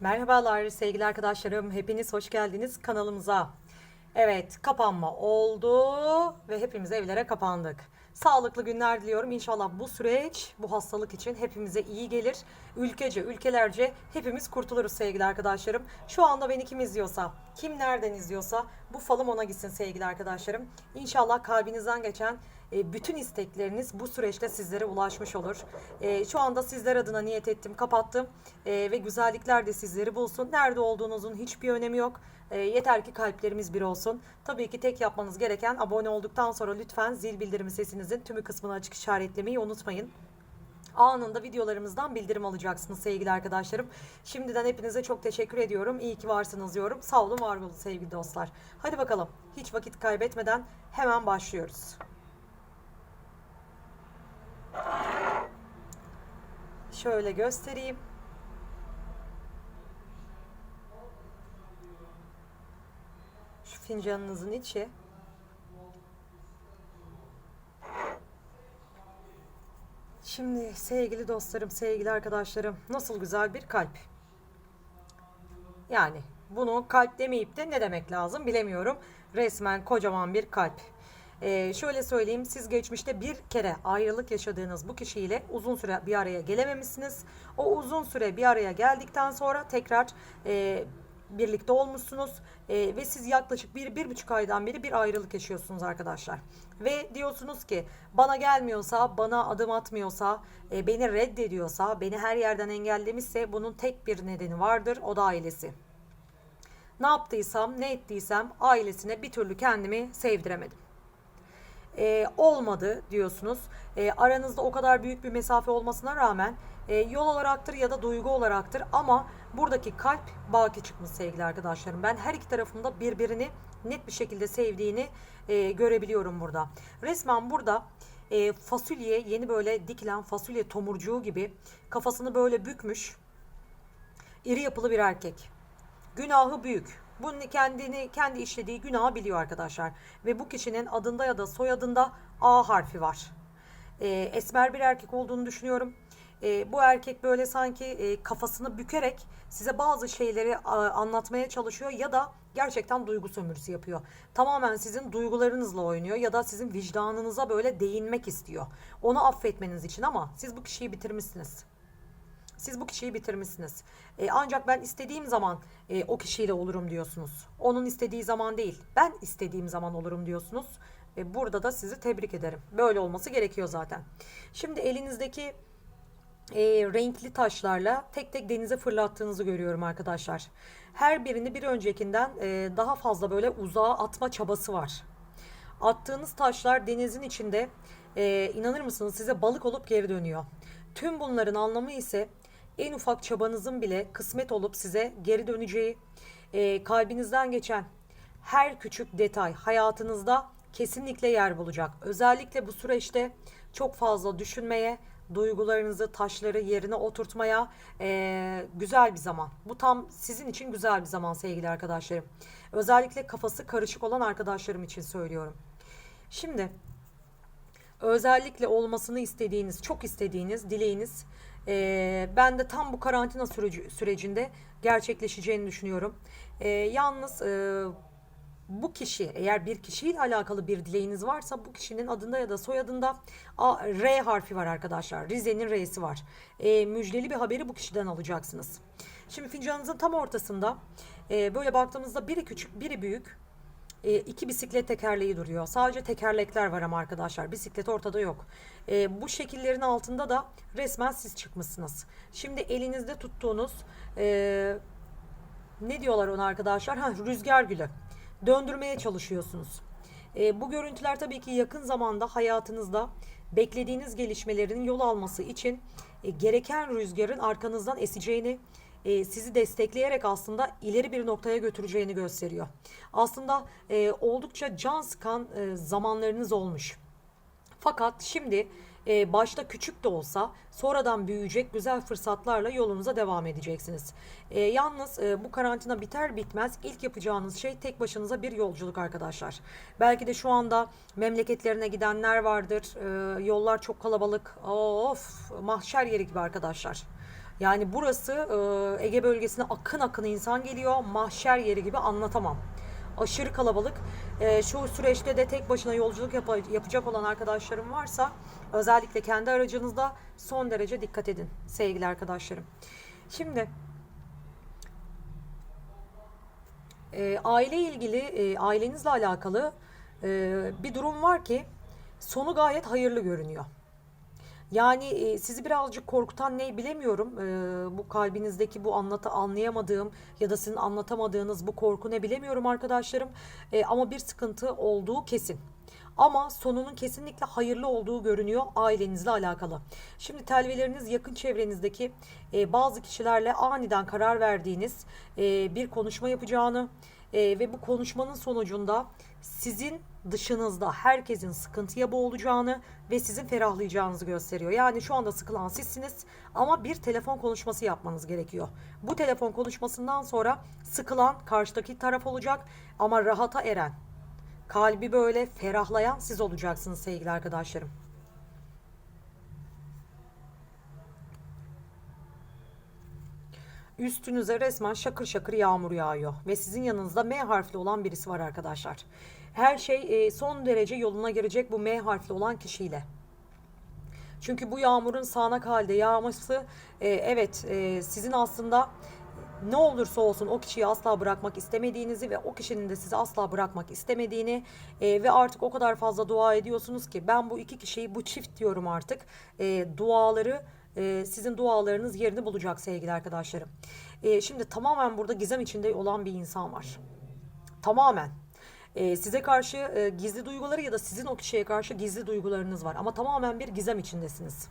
Merhabalar sevgili arkadaşlarım. Hepiniz hoş geldiniz kanalımıza. Evet, kapanma oldu ve hepimiz evlere kapandık. Sağlıklı günler diliyorum. İnşallah bu süreç bu hastalık için hepimize iyi gelir. Ülkece, ülkelerce hepimiz kurtuluruz sevgili arkadaşlarım. Şu anda beni kim izliyorsa, kim nereden izliyorsa bu falım ona gitsin sevgili arkadaşlarım. İnşallah kalbinizden geçen e, bütün istekleriniz bu süreçte sizlere ulaşmış olur. E, Şu anda sizler adına niyet ettim, kapattım E, ve güzellikler de sizleri bulsun. Nerede olduğunuzun hiçbir önemi yok. E, Yeter ki kalplerimiz bir olsun. Tabii ki tek yapmanız gereken abone olduktan sonra lütfen zil bildirimi sesinizin tümü kısmını açık işaretlemeyi unutmayın anında videolarımızdan bildirim alacaksınız sevgili arkadaşlarım. Şimdiden hepinize çok teşekkür ediyorum. İyi ki varsınız diyorum. Sağ olun, var olun sevgili dostlar. Hadi bakalım. Hiç vakit kaybetmeden hemen başlıyoruz. Şöyle göstereyim. Şu fincanınızın içi. Şimdi sevgili dostlarım, sevgili arkadaşlarım, nasıl güzel bir kalp. Yani bunu kalp demeyip de ne demek lazım bilemiyorum. Resmen kocaman bir kalp. Ee, şöyle söyleyeyim, siz geçmişte bir kere ayrılık yaşadığınız bu kişiyle uzun süre bir araya gelememişsiniz. O uzun süre bir araya geldikten sonra tekrar e, birlikte olmuşsunuz E, ve siz yaklaşık bir, bir buçuk aydan beri bir ayrılık yaşıyorsunuz arkadaşlar. Ve diyorsunuz ki bana gelmiyorsa, bana adım atmıyorsa, e, beni reddediyorsa, beni her yerden engellemişse bunun tek bir nedeni vardır, o da ailesi. Ne yaptıysam, ne ettiysem ailesine bir türlü kendimi sevdiremedim e, olmadı diyorsunuz. E, aranızda o kadar büyük bir mesafe olmasına rağmen e, yol olaraktır ya da duygu olaraktır ama buradaki kalp baki çıkmış sevgili arkadaşlarım. Ben her iki tarafında birbirini net bir şekilde sevdiğini e, görebiliyorum burada. Resmen burada e, fasulye yeni böyle dikilen fasulye tomurcuğu gibi kafasını böyle bükmüş iri yapılı bir erkek. Günahı büyük. Bunun kendini kendi işlediği günahı biliyor arkadaşlar. Ve bu kişinin adında ya da soyadında A harfi var. Ee, esmer bir erkek olduğunu düşünüyorum. Ee, bu erkek böyle sanki e, kafasını bükerek size bazı şeyleri a, anlatmaya çalışıyor ya da gerçekten duygu sömürüsü yapıyor. Tamamen sizin duygularınızla oynuyor ya da sizin vicdanınıza böyle değinmek istiyor. Onu affetmeniz için ama siz bu kişiyi bitirmişsiniz. Siz bu kişiyi bitirmişsiniz. E, ancak ben istediğim zaman e, o kişiyle olurum diyorsunuz. Onun istediği zaman değil, ben istediğim zaman olurum diyorsunuz. Ve burada da sizi tebrik ederim. Böyle olması gerekiyor zaten. Şimdi elinizdeki e, renkli taşlarla tek tek denize fırlattığınızı görüyorum arkadaşlar. Her birini bir öncekinden e, daha fazla böyle uzağa atma çabası var. Attığınız taşlar denizin içinde e, inanır mısınız size balık olup geri dönüyor. Tüm bunların anlamı ise en ufak çabanızın bile kısmet olup size geri döneceği, e, kalbinizden geçen her küçük detay hayatınızda kesinlikle yer bulacak. Özellikle bu süreçte çok fazla düşünmeye, duygularınızı, taşları yerine oturtmaya e, güzel bir zaman. Bu tam sizin için güzel bir zaman sevgili arkadaşlarım. Özellikle kafası karışık olan arkadaşlarım için söylüyorum. Şimdi özellikle olmasını istediğiniz, çok istediğiniz, dileğiniz e, ben de tam bu karantina süreci, sürecinde gerçekleşeceğini düşünüyorum. E, yalnız e, bu kişi eğer bir kişiyle alakalı bir dileğiniz varsa bu kişinin adında ya da soyadında A, R harfi var arkadaşlar. Rize'nin R'si var. E, müjdeli bir haberi bu kişiden alacaksınız. Şimdi fincanınızın tam ortasında e, böyle baktığımızda biri küçük biri büyük e, iki bisiklet tekerleği duruyor. Sadece tekerlekler var ama arkadaşlar. Bisiklet ortada yok. E, bu şekillerin altında da resmen siz çıkmışsınız. Şimdi elinizde tuttuğunuz e, ne diyorlar ona arkadaşlar? Ha, rüzgar gülü. Döndürmeye çalışıyorsunuz. E, bu görüntüler tabii ki yakın zamanda hayatınızda beklediğiniz gelişmelerin yol alması için e, gereken rüzgarın arkanızdan eseceğini, e, sizi destekleyerek aslında ileri bir noktaya götüreceğini gösteriyor. Aslında e, oldukça can sıkan e, zamanlarınız olmuş. Fakat şimdi e, başta küçük de olsa sonradan büyüyecek güzel fırsatlarla yolunuza devam edeceksiniz. E, yalnız e, bu karantina biter bitmez ilk yapacağınız şey tek başınıza bir yolculuk arkadaşlar. Belki de şu anda memleketlerine gidenler vardır. E, yollar çok kalabalık. Of mahşer yeri gibi arkadaşlar. Yani burası e, Ege bölgesine akın akın insan geliyor. Mahşer yeri gibi anlatamam. Aşırı kalabalık. E, şu süreçte de tek başına yolculuk yapa- yapacak olan arkadaşlarım varsa özellikle kendi aracınızda son derece dikkat edin sevgili arkadaşlarım. Şimdi e, aile ilgili, e, ailenizle alakalı e, bir durum var ki sonu gayet hayırlı görünüyor. Yani e, sizi birazcık korkutan ne bilemiyorum. E, bu kalbinizdeki bu anlata anlayamadığım ya da sizin anlatamadığınız bu korku ne bilemiyorum arkadaşlarım. E, ama bir sıkıntı olduğu kesin. Ama sonunun kesinlikle hayırlı olduğu görünüyor ailenizle alakalı. Şimdi telveleriniz yakın çevrenizdeki e, bazı kişilerle aniden karar verdiğiniz e, bir konuşma yapacağını e, ve bu konuşmanın sonucunda sizin dışınızda herkesin sıkıntıya boğulacağını ve sizin ferahlayacağınızı gösteriyor. Yani şu anda sıkılan sizsiniz ama bir telefon konuşması yapmanız gerekiyor. Bu telefon konuşmasından sonra sıkılan karşıdaki taraf olacak ama rahata eren, kalbi böyle ferahlayan siz olacaksınız sevgili arkadaşlarım. Üstünüze resmen şakır şakır yağmur yağıyor ve sizin yanınızda M harfli olan birisi var arkadaşlar. Her şey e, son derece yoluna girecek bu M harfli olan kişiyle. Çünkü bu yağmurun sağanak halde yağması e, evet e, sizin aslında ne olursa olsun o kişiyi asla bırakmak istemediğinizi ve o kişinin de sizi asla bırakmak istemediğini e, ve artık o kadar fazla dua ediyorsunuz ki ben bu iki kişiyi bu çift diyorum artık e, duaları e, sizin dualarınız yerini bulacak sevgili arkadaşlarım. E, şimdi tamamen burada gizem içinde olan bir insan var. Tamamen. E, size karşı gizli duyguları ya da sizin o kişiye karşı gizli duygularınız var ama tamamen bir gizem içindesiniz.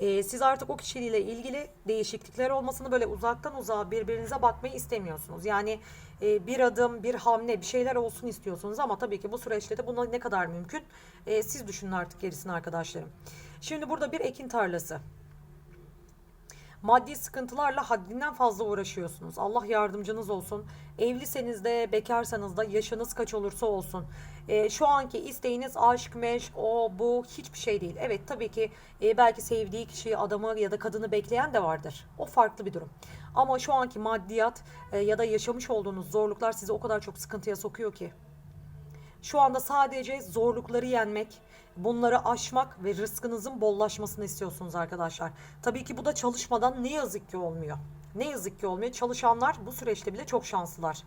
Ee, siz artık o kişiyle ilgili değişiklikler olmasını böyle uzaktan uzağa birbirinize bakmayı istemiyorsunuz. Yani e, bir adım, bir hamle, bir şeyler olsun istiyorsunuz ama tabii ki bu süreçte de buna ne kadar mümkün e, siz düşünün artık gerisini arkadaşlarım. Şimdi burada bir ekin tarlası. Maddi sıkıntılarla haddinden fazla uğraşıyorsunuz. Allah yardımcınız olsun. Evliseniz de bekarsanız da yaşınız kaç olursa olsun. Ee, şu anki isteğiniz aşk, meşk, o bu hiçbir şey değil. Evet tabii ki e, belki sevdiği kişiyi, adamı ya da kadını bekleyen de vardır. O farklı bir durum. Ama şu anki maddiyat e, ya da yaşamış olduğunuz zorluklar sizi o kadar çok sıkıntıya sokuyor ki. Şu anda sadece zorlukları yenmek, bunları aşmak ve rızkınızın bollaşmasını istiyorsunuz arkadaşlar. Tabii ki bu da çalışmadan ne yazık ki olmuyor. Ne yazık ki olmuyor. Çalışanlar bu süreçte bile çok şanslılar.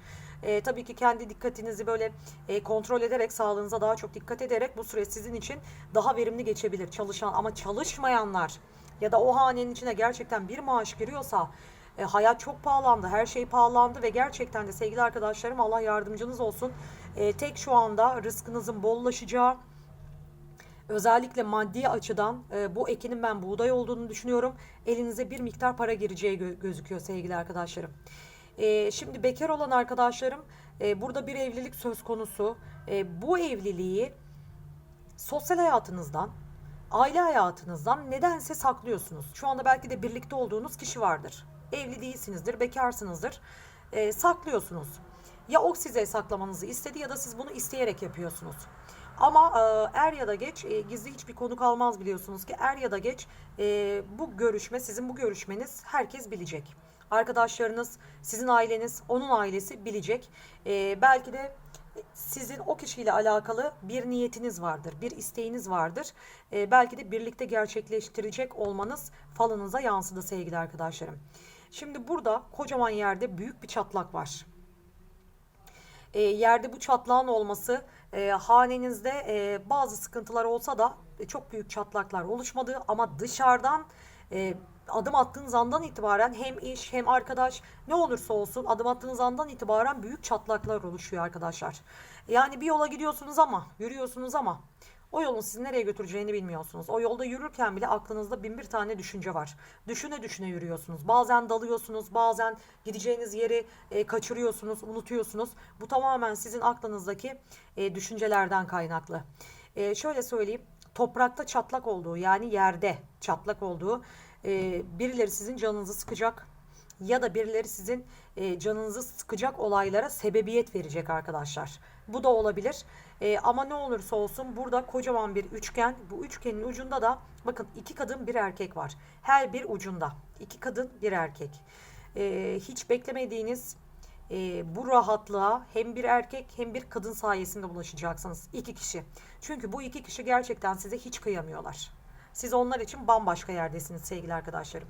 Ee, tabii ki kendi dikkatinizi böyle e, kontrol ederek, sağlığınıza daha çok dikkat ederek bu süreç sizin için daha verimli geçebilir. Çalışan ama çalışmayanlar ya da o hanenin içine gerçekten bir maaş giriyorsa e, hayat çok pahalandı, her şey pahalandı ve gerçekten de sevgili arkadaşlarım Allah yardımcınız olsun. E, tek şu anda rızkınızın bollaşacağı, özellikle maddi açıdan e, bu ekinin ben buğday olduğunu düşünüyorum. Elinize bir miktar para gireceği gö- gözüküyor sevgili arkadaşlarım. E, şimdi bekar olan arkadaşlarım e, burada bir evlilik söz konusu. E, bu evliliği sosyal hayatınızdan, aile hayatınızdan nedense saklıyorsunuz. Şu anda belki de birlikte olduğunuz kişi vardır. Evli değilsinizdir, bekarsınızdır. E, saklıyorsunuz. Ya o size saklamanızı istedi ya da siz bunu isteyerek yapıyorsunuz. Ama e, er ya da geç e, gizli hiçbir konu kalmaz biliyorsunuz ki er ya da geç e, bu görüşme sizin bu görüşmeniz herkes bilecek. Arkadaşlarınız, sizin aileniz, onun ailesi bilecek. E, belki de sizin o kişiyle alakalı bir niyetiniz vardır, bir isteğiniz vardır. E, belki de birlikte gerçekleştirecek olmanız falınıza yansıdı sevgili arkadaşlarım. Şimdi burada kocaman yerde büyük bir çatlak var e, yerde bu çatlağın olması e, hanenizde e, bazı sıkıntılar olsa da e, çok büyük çatlaklar oluşmadı ama dışarıdan e, adım attığınız andan itibaren hem iş hem arkadaş ne olursa olsun adım attığınız andan itibaren büyük çatlaklar oluşuyor arkadaşlar. Yani bir yola gidiyorsunuz ama yürüyorsunuz ama o yolun sizi nereye götüreceğini bilmiyorsunuz. O yolda yürürken bile aklınızda bin bir tane düşünce var. Düşüne düşüne yürüyorsunuz. Bazen dalıyorsunuz, bazen gideceğiniz yeri e, kaçırıyorsunuz, unutuyorsunuz. Bu tamamen sizin aklınızdaki e, düşüncelerden kaynaklı. E, şöyle söyleyeyim, toprakta çatlak olduğu yani yerde çatlak olduğu e, birileri sizin canınızı sıkacak ya da birileri sizin e, canınızı sıkacak olaylara sebebiyet verecek arkadaşlar. Bu da olabilir. E, ama ne olursa olsun burada kocaman bir üçgen. Bu üçgenin ucunda da bakın iki kadın bir erkek var. Her bir ucunda. iki kadın bir erkek. E, hiç beklemediğiniz e, bu rahatlığa hem bir erkek hem bir kadın sayesinde ulaşacaksınız. İki kişi. Çünkü bu iki kişi gerçekten size hiç kıyamıyorlar. Siz onlar için bambaşka yerdesiniz sevgili arkadaşlarım.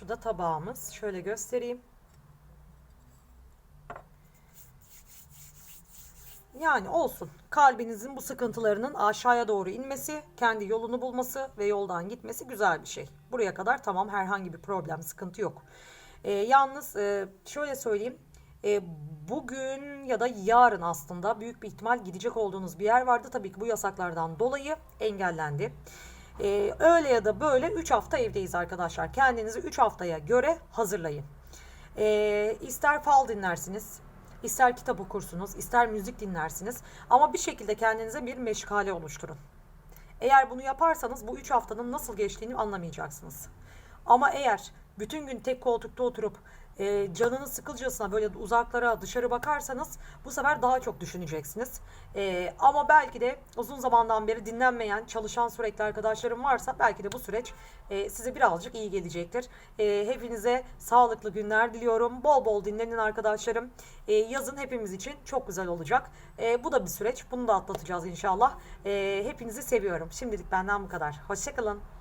Şu da tabağımız. Şöyle göstereyim. Yani olsun. Kalbinizin bu sıkıntılarının aşağıya doğru inmesi, kendi yolunu bulması ve yoldan gitmesi güzel bir şey. Buraya kadar tamam herhangi bir problem, sıkıntı yok. Ee, yalnız e, şöyle söyleyeyim. E, bugün ya da yarın aslında büyük bir ihtimal gidecek olduğunuz bir yer vardı. Tabii ki bu yasaklardan dolayı engellendi. Ee, öyle ya da böyle 3 hafta evdeyiz arkadaşlar. Kendinizi 3 haftaya göre hazırlayın. Ee, ister fal dinlersiniz, ister kitap okursunuz, ister müzik dinlersiniz. Ama bir şekilde kendinize bir meşgale oluşturun. Eğer bunu yaparsanız bu 3 haftanın nasıl geçtiğini anlamayacaksınız. Ama eğer bütün gün tek koltukta oturup e, canınız sıkılcasına böyle uzaklara dışarı bakarsanız bu sefer daha çok düşüneceksiniz. E, ama belki de uzun zamandan beri dinlenmeyen çalışan sürekli arkadaşlarım varsa belki de bu süreç e, size birazcık iyi gelecektir. E, hepinize sağlıklı günler diliyorum. Bol bol dinlenin arkadaşlarım. E, yazın hepimiz için çok güzel olacak. E, bu da bir süreç. Bunu da atlatacağız inşallah. E, hepinizi seviyorum. Şimdilik benden bu kadar. Hoşçakalın.